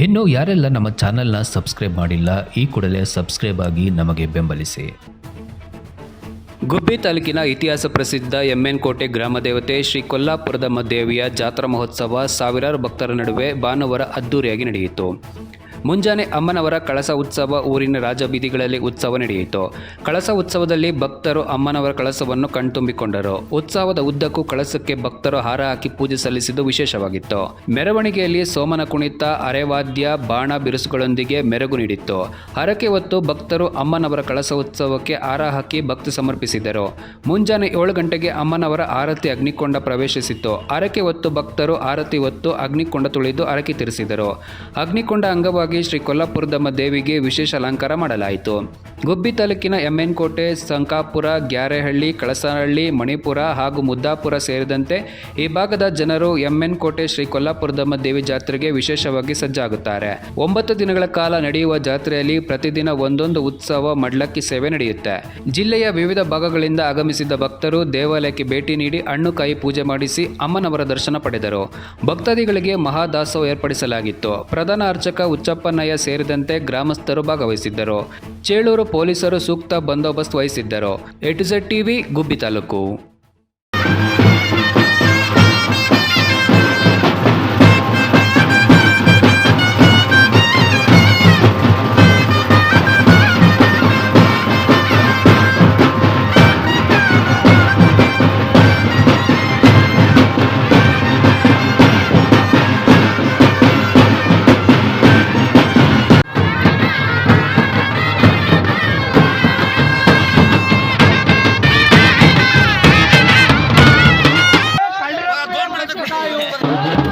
ಇನ್ನು ಯಾರೆಲ್ಲ ನಮ್ಮ ಚಾನೆಲ್ನ ಸಬ್ಸ್ಕ್ರೈಬ್ ಮಾಡಿಲ್ಲ, ಈ ಕೂಡಲೇ ಸಬ್ಸ್ಕ್ರೈಬ್ ಆಗಿ ನಮಗೆ ಬೆಂಬಲಿಸಿ. ಗುಬ್ಬಿ ತಾಲೂಕಿನ ಇತಿಹಾಸ ಪ್ರಸಿದ್ಧ ಎಮ್ಮೆನ್ ಕೋಟೆ ಗ್ರಾಮ ದೇವತೆ ಶ್ರೀ ಕೊಲ್ಲಾಪುರದ ದೇವಿಯ ಜಾತ್ರಾ ಮಹೋತ್ಸವ ಸಾವಿರಾರು ಭಕ್ತರ ನಡುವೆ ಭಾನುವಾರ ಅದ್ದೂರಿಯಾಗಿ ನಡೆಯಿತು. ಮುಂಜಾನೆ ಅಮ್ಮನವರ ಕಳಸ ಉತ್ಸವ ಊರಿನ ರಾಜಬೀದಿಗಳಲ್ಲಿ ಉತ್ಸವ ನಡೆಯಿತು. ಕಳಸ ಉತ್ಸವದಲ್ಲಿ ಭಕ್ತರು ಅಮ್ಮನವರ ಕಳಸವನ್ನು ಕಣ್ತುಂಬಿಕೊಂಡರು. ಉತ್ಸವದ ಉದ್ದಕ್ಕೂ ಕಳಸಕ್ಕೆ ಭಕ್ತರು ಹಾರ ಹಾಕಿ ಪೂಜೆ ಸಲ್ಲಿಸಿದ್ದು ವಿಶೇಷವಾಗಿತ್ತು. ಮೆರವಣಿಗೆಯಲ್ಲಿ ಸೋಮನ ಕುಣಿತ, ಅರೆವಾದ್ಯ, ಬಾಣ ಬಿರುಸುಗಳೊಂದಿಗೆ ಮೆರಗು ನೀಡಿತ್ತು. ಹರಕೆ ಹೊತ್ತು ಭಕ್ತರು ಅಮ್ಮನವರ ಕಳಸ ಉತ್ಸವಕ್ಕೆ ಹಾರ ಹಾಕಿ ಭಕ್ತಿ ಸಮರ್ಪಿಸಿದರು. ಮುಂಜಾನೆ ಏಳು ಗಂಟೆಗೆ ಅಮ್ಮನವರ ಆರತಿ ಅಗ್ನಿಕೊಂಡ ಪ್ರವೇಶಿಸಿತ್ತು. ಹರಕೆ ಹೊತ್ತು ಭಕ್ತರು ಆರತಿ ಹೊತ್ತು ಅಗ್ನಿಕೊಂಡ ತುಳಿದು ಹರಕೆ ತಿರಿಸಿದರು. ಅಗ್ನಿಕೊಂಡ ಅಂಗವಾಗಿ ಶ್ರೀ ಕೊಲ್ಲಾಪುರದಮ್ಮ ದೇವಿಗೆ ವಿಶೇಷ ಅಲಂಕಾರ ಮಾಡಲಾಯಿತು. ಗುಬ್ಬಿ ತಾಲೂಕಿನ ಎಮ್ಮೆನ್ಕೋಟೆ, ಸಂಕಾಪುರ, ಗ್ಯಾರೆಹಳ್ಳಿ, ಕಳಸನಹಳ್ಳಿ, ಮಣಿಪುರ ಹಾಗೂ ಮುದ್ದಾಪುರ ಸೇರಿದಂತೆ ಈ ಭಾಗದ ಜನರು ಎಮ್ಮೆನ್ಕೋಟೆ ಶ್ರೀ ಕೊಲ್ಲಾಪುರದಮ್ಮ ದೇವಿ ಜಾತ್ರೆಗೆ ವಿಶೇಷವಾಗಿ ಸಜ್ಜಾಗುತ್ತಾರೆ. ಒಂಬತ್ತು ದಿನಗಳ ಕಾಲ ನಡೆಯುವ ಜಾತ್ರೆಯಲ್ಲಿ ಪ್ರತಿದಿನ ಒಂದೊಂದು ಉತ್ಸವ ಮಡ್ಲಕ್ಕಿ ಸೇವೆ ನಡೆಯುತ್ತೆ. ಜಿಲ್ಲೆಯ ವಿವಿಧ ಭಾಗಗಳಿಂದ ಆಗಮಿಸಿದ ಭಕ್ತರು ದೇವಾಲಯಕ್ಕೆ ಭೇಟಿ ನೀಡಿ ಹಣ್ಣು ಕಾಯಿ ಪೂಜೆ ಮಾಡಿಸಿ ಅಮ್ಮನವರ ದರ್ಶನ ಪಡೆದರು. ಭಕ್ತಾದಿಗಳಿಗೆ ಮಹಾದಾಸೋಹ ಏರ್ಪಡಿಸಲಾಗಿತ್ತು. ಪ್ರಧಾನ ಅರ್ಚಕ ಉಚ್ಚಪ್ಪನಯ್ಯ ಸೇರಿದಂತೆ ಗ್ರಾಮಸ್ಥರು ಭಾಗವಹಿಸಿದ್ದರು. ಚೇಳೂರು ಪೊಲೀಸರು ಸೂಕ್ತ ಬಂದೋಬಸ್ತ್ ವಹಿಸಿದ್ದರು. A to Z TV Gubbi taluk. Ano?